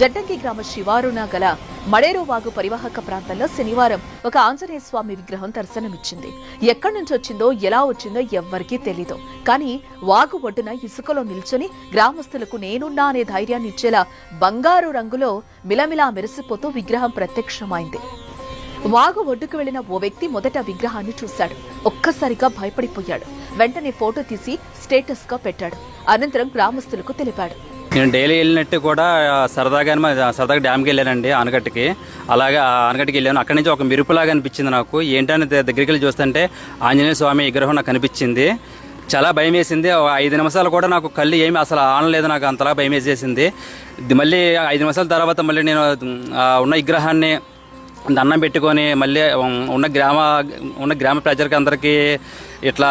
జడ్డంకి గ్రామ శివారున గల మడేరు వాగు పరివాహక ప్రాంతంలో శనివారం ఒక ఆంజనేయ స్వామి విగ్రహం దర్శనమిచ్చింది. ఎక్కడి నుంచి వచ్చిందో ఎలా వచ్చిందో ఎవ్వరికీ తెలీదు. కానీ వాగు ఒడ్డున ఇసుకలో నిల్చొని గ్రామస్తులకు నేనున్నా అనే ధైర్యాన్ని ఇచ్చేలా బంగారు రంగులో మిలమిలా మెరిసిపోతూ విగ్రహం ప్రత్యక్షమైంది. వాగు ఒడ్డుకు వెళ్ళిన ఓ వ్యక్తి మొదట విగ్రహాన్ని చూశాడు. ఒక్కసారిగా భయపడిపోయాడు. వెంటనే ఫోటో తీసి స్టేటస్గా పెట్టాడు. అనంతరం గ్రామస్తులకు తెలిపాడు. నేను డైలీ వెళ్ళినట్టు కూడా సరదాగా సరదాగా డ్యామ్కి వెళ్ళానండి ఆనకట్టుకి. అలాగే ఆ ఆనకట్టుకి వెళ్ళాను. అక్కడి నుంచి ఒక మెరుపులాగా అనిపించింది నాకు. ఏంటని దగ్గరికి వెళ్ళి చూస్తుంటే ఆంజనేయ స్వామి విగ్రహం నాకు కనిపించింది. చాలా భయం వేసింది. ఐదు నిమిషాలు కూడా నాకు కళ్ళు ఏమి అసలు ఆనలేదు. నాకు అంతలా భయం వేసేసింది. మళ్ళీ ఐదు నిమిషాల తర్వాత మళ్ళీ నేను ఉన్న విగ్రహాన్ని దండం పెట్టుకొని మళ్ళీ ఉన్న గ్రామ ఉన్న గ్రామ ప్రజలకి అందరికీ ఇట్లా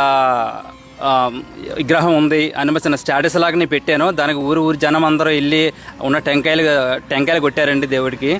విగ్రహం ఉంది అనిపించిన స్టాటస్ లాగా నేను పెట్టాను. దానికి ఊరు ఊరు జనం అందరూ వెళ్ళి ఉన్న టెంకాయలు టెంకాయలు కొట్టారండి దేవుడికి.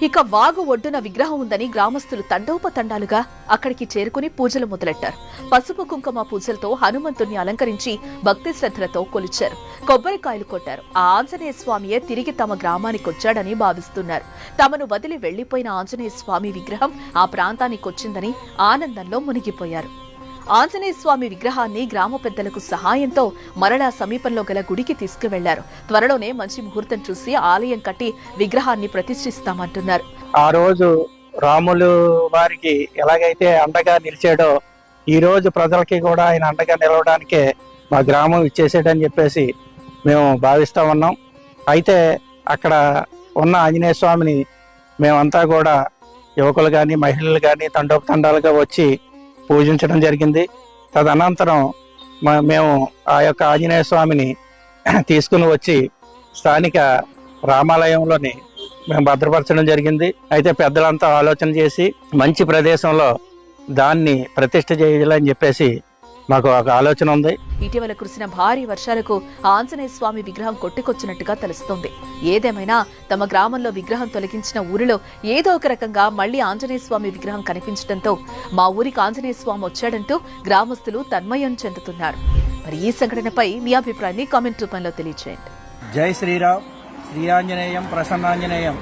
ఇక వాగు ఒడ్డున విగ్రహం ఉందని గ్రామస్తులు తండోపతండాలుగా అక్కడికి చేరుకుని పూజలు మొదలెట్టారు. పసుపు కుంకుమ పూజలతో హనుమంతుణ్ణి అలంకరించి భక్తి శ్రద్ధలతో కొలిచారు. కొబ్బరికాయలు కొట్టారు. ఆ ఆంజనేయ స్వామియే తిరిగి తమ గ్రామానికి వచ్చాడని భావిస్తున్నారు. తమను వదిలి వెళ్ళిపోయిన ఆంజనేయ స్వామి విగ్రహం ఆ ప్రాంతానికి వచ్చిందని ఆనందంలో మునిగిపోయారు. ఆంజనేయ స్వామి విగ్రహాన్ని గ్రామ పెద్దలకు సహాయంతో మరలా సమీపంలో గల గుడికి తీసుకువెళ్ళారు. త్వరలోనే మంచి ముహూర్తం చూసి ఆలయం కట్టి విగ్రహాన్ని ప్రతిష్ఠిస్తామంటున్నారు. ఆ రోజు రాములు వారికి ఎలాగైతే అండగా నిలిచాడో ఈ రోజు ప్రజలకి కూడా ఆయన అండగా నిలవడానికే మా గ్రామం ఇచ్చేసాడని చెప్పేసి మేము భావిస్తా ఉన్నాం. అయితే అక్కడ ఉన్న ఆంజనేయ స్వామిని మేమంతా కూడా యువకులు కానీ మహిళలు కానీ తండోపతండాలుగా వచ్చి పూజించడం జరిగింది. తదనంతరం మేము ఆ యొక్క ఆంజనేయ స్వామిని తీసుకుని వచ్చి స్థానిక రామాలయంలోని మేము భద్రపరచడం జరిగింది. అయితే పెద్దలంతా ఆలోచన చేసి మంచి ప్రదేశంలో దాన్ని ప్రతిష్ఠ చేయాలని చెప్పేసి మాకు ఒక ఆలోచన ఉంది. ఇటీవల కురిసిన భారీ వర్షాలకు ఆంజనేయ స్వామి విగ్రహం కొట్టుకొచ్చినట్టుగా తెలుస్తోంది. ఏదేమైనా తమ గ్రామంలో విగ్రహం తొలగించిన ఊరిలో ఏదో ఒక రకంగా మళ్ళీ ఆంజనేయ స్వామి విగ్రహం కనిపించడంతో మా ఊరికి ఆంజనేయ స్వామి వచ్చాడంటూ గ్రామస్తులు తన్మయం చెందుతున్నారు. మరి ఈ సంఘటనపై మీ అభిప్రాయాన్ని కామెంట్ రూపంలో తెలియజేయండి జై శ్రీరామ్. శ్రీరాంజనేయం ప్రసన్నాంజనేయం.